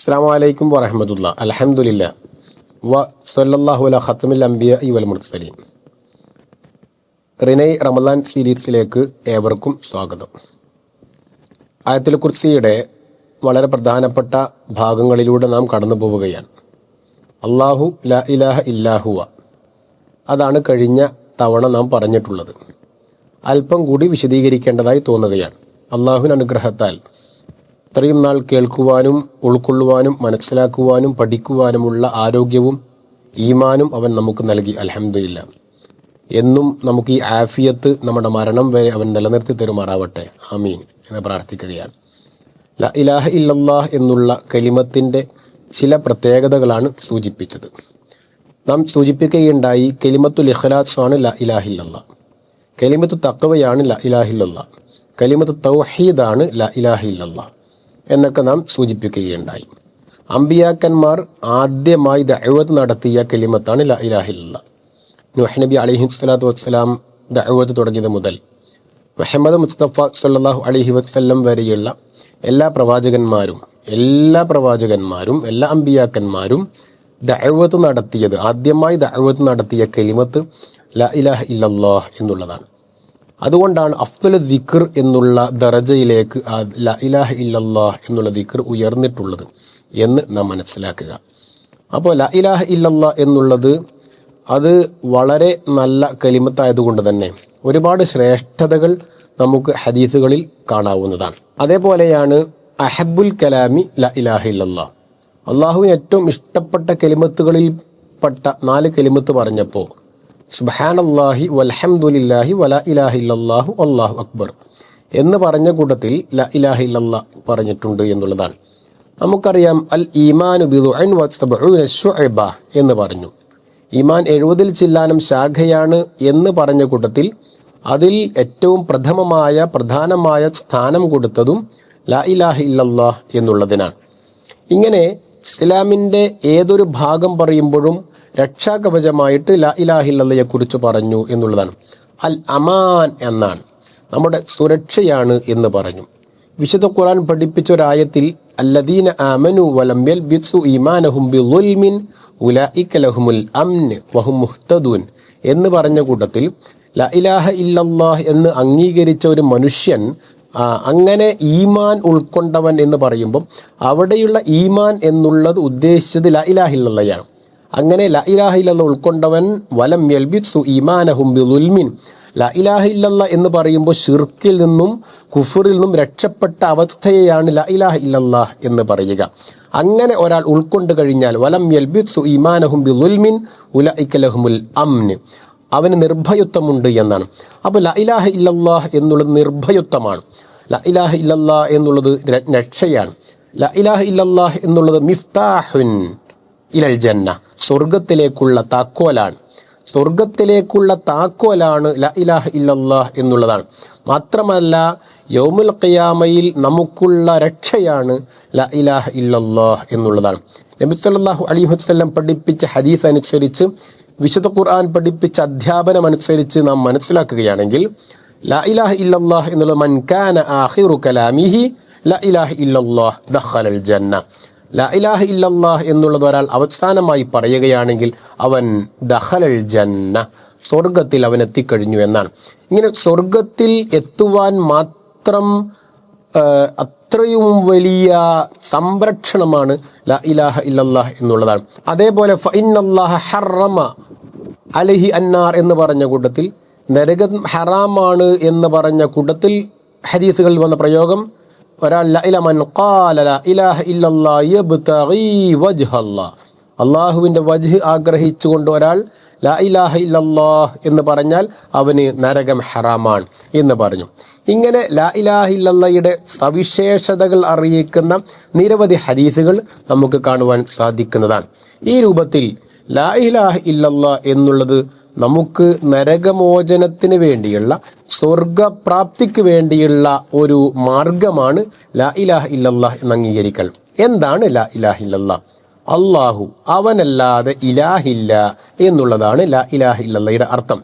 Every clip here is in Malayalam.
അസ്സാം വലൈക്കും വറഹമത്തുള്ള അലഹമുല്ല വ സല്ലാഹു അല ഖത്തമിൽ അംബിയ ഇ വൽ മുർസലീൻ. റിനൈ റമദാൻ സീരീസിലേക്ക് ഏവർക്കും സ്വാഗതം. ആയത്തിൽ കുർസിയുടെ വളരെ പ്രധാനപ്പെട്ട ഭാഗങ്ങളിലൂടെ നാം കടന്നു പോവുകയാണ്. അള്ളാഹു ല ഇലാഹ ഇല്ലാഹുവ അതാണ് കഴിഞ്ഞ തവണ നാം പറഞ്ഞിട്ടുള്ളത്. അല്പം കൂടി വിശദീകരിക്കേണ്ടതായി തോന്നുകയാണ്. അള്ളാഹുവിന് അനുഗ്രഹത്താൽ ഇത്രയും നാൾ കേൾക്കുവാനും ഉൾക്കൊള്ളുവാനും മനസ്സിലാക്കുവാനും പഠിക്കുവാനുമുള്ള ആരോഗ്യവും ഈമാനും അവൻ നമുക്ക് നൽകി അലഹമില്ല എന്നും നമുക്ക് ഈ ആഫിയത്ത് നമ്മുടെ മരണം വരെ അവൻ നിലനിർത്തി തരുമാറാവട്ടെ. ആമീൻ എന്ന് പ്രാർത്ഥിക്കുകയാണ്. ല ഇലാഹ ഇല്ലല്ലാഹ് എന്നുള്ള കലിമത്തിന്റെ ചില പ്രത്യേകതകളാണ് സൂചിപ്പിച്ചത്. നാം സൂചിപ്പിക്കുകയുണ്ടായി കലിമത്തുൽ ആണ് ല ഇലാഹില്ലല്ല കലിമത്തു തക്കവയാണ് ല ഇലാഹില്ലല്ല കലിമത്ത് തൗഹീദാണ് ല ഇലാഹില്ലല്ല എന്നൊക്കെ നാം സൂചിപ്പിക്കുകയുണ്ടായി. അമ്പിയാക്കന്മാർ ആദ്യമായി ദഅവത്ത് നടത്തിയ കലിമത്താണ് ല ഇലാഹില്ല നുഹ് നബി അലൈഹി സ്വലാത്തു വസ്സലാം ദഅവത്ത് തുടങ്ങിയത് മുതൽ മുഹമ്മദ് മുസ്തഫ സല്ലാഹു അലഹി വസ്ല്ലം വരെയുള്ള എല്ലാ പ്രവാചകന്മാരും എല്ലാ പ്രവാചകന്മാരും എല്ലാ അമ്പിയാക്കന്മാരും ദഅവത്ത് നടത്തിയത് ആദ്യമായി ദഅവത്ത് നടത്തിയ കലിമത്ത് ല ഇലാഹ ഇല്ലല്ലാഹ് എന്നുള്ളതാണ്. അതുകൊണ്ടാണ് അഫ്ദൽ ദിക്ർ എന്നുള്ള ദറജയിലേക്ക് ല ഇലാഹ ഇല്ലല്ലാഹ് എന്നുള്ള ദിക്ർ ഉയർന്നിട്ടുള്ളത് എന്ന് നാം മനസ്സിലാക്കുക. അപ്പോൾ ല ഇലാഹ ഇല്ലല്ലാഹ് എന്നുള്ളത് അത് വളരെ നല്ല കലിമത്തായതുകൊണ്ട് തന്നെ ഒരുപാട് ശ്രേഷ്ഠതകൾ നമുക്ക് ഹദീസുകളിൽ കാണാവുന്നതാണ്. അതേപോലെയാണ് അഹബുൽ കലാമി ല ഇലാഹ ഇല്ലല്ലാഹ്. അള്ളാഹുവിന് ഏറ്റവും ഇഷ്ടപ്പെട്ട കലിമത്തുകളിൽ പെട്ട നാല് കലിമത്ത് പറഞ്ഞപ്പോൾ സുബാനല്ലാഹി വൽഹംദുലില്ലാഹി വല ഇലാഹ ഇല്ലല്ലാഹു അള്ളാഹു അക്ബർ എന്ന് പറഞ്ഞ കൂട്ടത്തിൽ ല ഇലാഹ ഇല്ലല്ല പറഞ്ഞിട്ടുണ്ട് എന്നുള്ളതാണ്. നമുക്കറിയാം അൽ ഈമാനു എന്ന് പറഞ്ഞു. ഈമാൻ എഴുപതിൽ ചില്ലാനം ശാഖയാണ് എന്ന് പറഞ്ഞ കൂട്ടത്തിൽ അതിൽ ഏറ്റവും പ്രഥമമായ പ്രധാനമായ സ്ഥാനം കൊടുത്തതും ല ഇലാഹ ഇല്ലല്ലാഹ് എന്നുള്ളതിനാണ്. ഇങ്ങനെ ഇസ്ലാമിന്റെ ഏതൊരു ഭാഗം പറയുമ്പോഴും രക്ഷാകവചമായിട്ട് ല ഇലാഹില്ലയെ കുറിച്ച് പറഞ്ഞു എന്നുള്ളതാണ്. അൽ അമാൻ എന്നാണ്. നമ്മുടെ സുരക്ഷയാണ് എന്ന് പറഞ്ഞു. വിശുദ്ധ ഖുർആൻ പഠിപ്പിച്ച ഒരായത്തിൽ അല്ലദീന ആമനു വലം യൽബിസു ഈമാനഹും ബിളുൽമിൻ ഉലൈക ലഹുമുൽ അംൻ വഹും മുഹ്തദൂൻ എന്ന് പറഞ്ഞ കൂട്ടത്തിൽ ല ഇലാഹ ഇല്ലല്ലാഹ് എന്ന് അംഗീകരിച്ച ഒരു മനുഷ്യൻ അങ്ങനെ ഈമാൻ ഉൾക്കൊണ്ടവൻ എന്ന് പറയുമ്പം അവിടെയുള്ള ഈമാൻ എന്നുള്ളത് ഉദ്ദേശിച്ചത് ല ഇലാഹില്ലയാണ് അങ്ങനെ ല ഇലാഹില്ലെന്ന് ഉൾക്കൊണ്ടവൻ വലം യൽബിത്സു ഈമാനഹും ബിളുൽമിൻ ല ഇലാഹില്ലല്ല എന്ന് പറയുമ്പോൾ ഷിർക്കിൽ നിന്നും കുഫറിൽ നിന്നും രക്ഷപ്പെട്ട അവസ്ഥയെയാണ് ല ഇലാഹ ഇല്ലല്ലാ എന്ന് പറയുക. അങ്ങനെ ഒരാൾ ഉൾക്കൊണ്ട് കഴിഞ്ഞാൽ വലം യൽബിത്സു ഈമാനഹും ഉല ഇക്കലഹുമുൽ അംന് അവന് നിർഭയത്വമുണ്ട് എന്നാണ്. അപ്പോൾ ല ഇലാഹ ഇല്ലല്ലാഹ് എന്നുള്ളത് നിർഭയത്വമാണ് ല ഇലാഹ ഇല്ലല്ലാഹ് എന്നുള്ളത് രക്ഷയാണ്. ല ഇലാഹ ഇല്ലല്ലാഹ് എന്നുള്ളത് മിഫ്താഹുൻ. ഇലൽ ജന്ന. സ്വർഗത്തിലേക്കുള്ള താക്കോലാണ്. സ്വർഗത്തിലേക്കുള്ള താക്കോലാണ് ല ഇലാഹ് ഇല്ലല്ലാഹ് എന്നുള്ളതാണ്. മാത്രമല്ല യൗമുൽ ഖിയാമയിൽ നമുക്കുള്ള രക്ഷയാണ് ല ഇലാഹ് ഇല്ലല്ലാഹ് എന്നുള്ളതാണ്. നബി സല്ലല്ലാഹു അലൈഹി വസല്ലം പഠിപ്പിച്ച ഹദീസ് അനുസരിച്ച് വിശുദ്ധ ഖുർആൻ പഠിപ്പിച്ച അധ്യാപനം അനുസരിച്ച് നാം മനസ്സിലാക്കുകയാണെങ്കിൽ ല ഇലാഹ് ഇല്ലല്ലാഹ് എന്നുള്ള മൻകാന ആഹിറു കലാമിഹി ല ഇലാഹ് ഇല്ലല്ലാഹ് ദഖലൽ ജന്ന. ല ഇലാഹ ഇല്ലല്ലാഹ് എന്നുള്ളത് ഒരാൾ അവസാനമായി പറയുകയാണെങ്കിൽ അവൻ ദഖലൽ ജന്ന സ്വർഗത്തിൽ അവൻ എത്തിക്കഴിഞ്ഞു എന്നാണ്. ഇങ്ങനെ സ്വർഗത്തിൽ എത്തുവാൻ മാത്രം അത്രയും വലിയ സംരക്ഷണമാണ് ല ഇലാഹ ഇല്ലല്ലാഹ് എന്നുള്ളതാണ്. അതേപോലെ ഫൈനല്ലാഹ ഹറമ അലഹി അന്നാർ എന്ന് പറഞ്ഞ കൂട്ടത്തിൽ നരകം ഹറാമാണ് എന്ന് പറഞ്ഞ കൂട്ടത്തിൽ ഹദീസുകളിൽ വന്ന പ്രയോഗം വജ്ഹല്ലാഹ് അള്ളാഹുവിന്റെ വജ്ഹ് ആഗ്രഹിച്ചുകൊണ്ട് ഒരാൾ ലാ ഇലാഹ ഇല്ലല്ലാഹ് എന്ന് പറഞ്ഞാൽ അവന് നരകം ഹറാമാണ് എന്ന് പറഞ്ഞു. ഇങ്ങനെ ലാ ഇലാഹ ഇല്ലല്ലയുടെ സവിശേഷതകൾ അറിയിക്കുന്ന നിരവധി ഹദീസുകൾ നമുക്ക് കാണുവാൻ സാധിക്കുന്നതാണ്. ഈ രൂപത്തിൽ ലാ ഇലാഹ ഇല്ലല്ലാ എന്നുള്ളത് നമുക്ക് നരകമോചനത്തിന് വേണ്ടിയുള്ള സ്വർഗപ്രാപ്തിക്ക് വേണ്ടിയുള്ള ഒരു മാർഗമാണ് ലാ ഇലാഹ് ഇല്ലല്ലാഹ് എന്ന് അംഗീകരിക്കൽ എന്താണ് ലാ ഇലാഹ് ഇല്ലല്ലാ അള്ളാഹു അവനല്ലാതെ ഇലാഹില്ല എന്നുള്ളതാണ് ലാ ഇലാഹ് ഇല്ലല്ലയുടെ അർത്ഥം.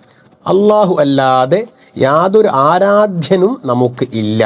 അള്ളാഹു അല്ലാതെ യാതൊരു ആരാധ്യനും നമുക്ക് ഇല്ല.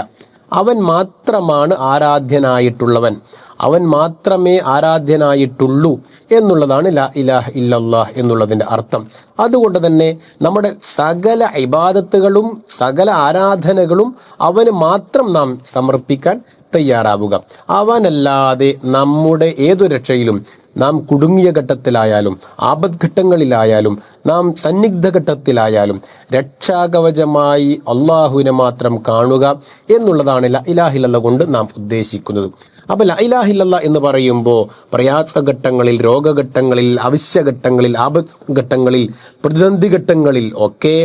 അവൻ മാത്രമാണ് ആരാധ്യനായിട്ടുള്ളവൻ. അവൻ മാത്രമേ ആരാധ്യനായിട്ടുള്ളൂ എന്നുള്ളതാണ് ലാ ഇലാഹ് ഇല്ലല്ലാഹ് എന്നുള്ളതിന്റെ അർത്ഥം. അതുകൊണ്ട് തന്നെ നമ്മുടെ സകല ഇബാദത്തുകളും സകല ആരാധനകളും അവന് മാത്രം നാം സമർപ്പിക്കാൻ തയ്യാറാവുക. അവനല്ലാതെ നമ്മുടെ ഏതു രക്ഷയിലും നാം കുടുങ്ങിയ ഘട്ടത്തിലായാലും ആപദ്ഘട്ടങ്ങളിലായാലും നാം സന്നിഗ്ധ ഘട്ടത്തിലായാലും രക്ഷാകവചമായി അള്ളാഹുവിനെ മാത്രം കാണുക എന്നുള്ളതാണ് ല ഇലാഹിലല്ല കൊണ്ട് നാം ഉദ്ദേശിക്കുന്നത്. അപ്പൊ ല ഇലാഹില്ല എന്ന് പറയുമ്പോൾ പ്രയാസഘട്ടങ്ങളിൽ രോഗഘട്ടങ്ങളിൽ അവശ്യഘട്ടങ്ങളിൽ ആപത്ഘട്ടങ്ങളിൽ പ്രതിസന്ധി ഘട്ടങ്ങളിൽ ഒക്കെ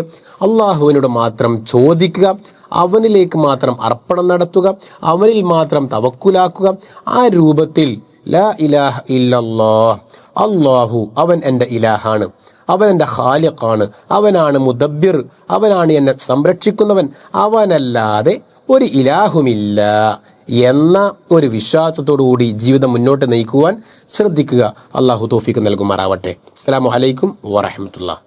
അള്ളാഹുവിനോട് മാത്രം ചോദിക്കുക അവനിലേക്ക് മാത്രം അർപ്പണം നടത്തുക അവനിൽ മാത്രം തവക്കുലാക്കുക ആ രൂപത്തിൽ ലാ ഇലാഹ ഇല്ലല്ലാ അള്ളാഹു അവൻ എന്റെ ഇലാഹാണ്. അവൻ എന്റെ ഖാലിഖാണ്. അവനാണ് മുദബ്ബിർ. അവനാണ് എന്നെ സംരക്ഷിക്കുന്നവൻ. അവനല്ലാതെ ഒരു ഇലാഹുമില്ല. എന്ന ഒരു വിശ്വാസത്തോടുകൂടി ജീവിതം മുന്നോട്ട് നയിക്കുവാൻ ശ്രദ്ധിക്കുക. അള്ളാഹു തോഫിക്ക് നൽകുമാറാവട്ടെ. അസ്സലാമു അലൈക്കും വറഹമത്തുള്ള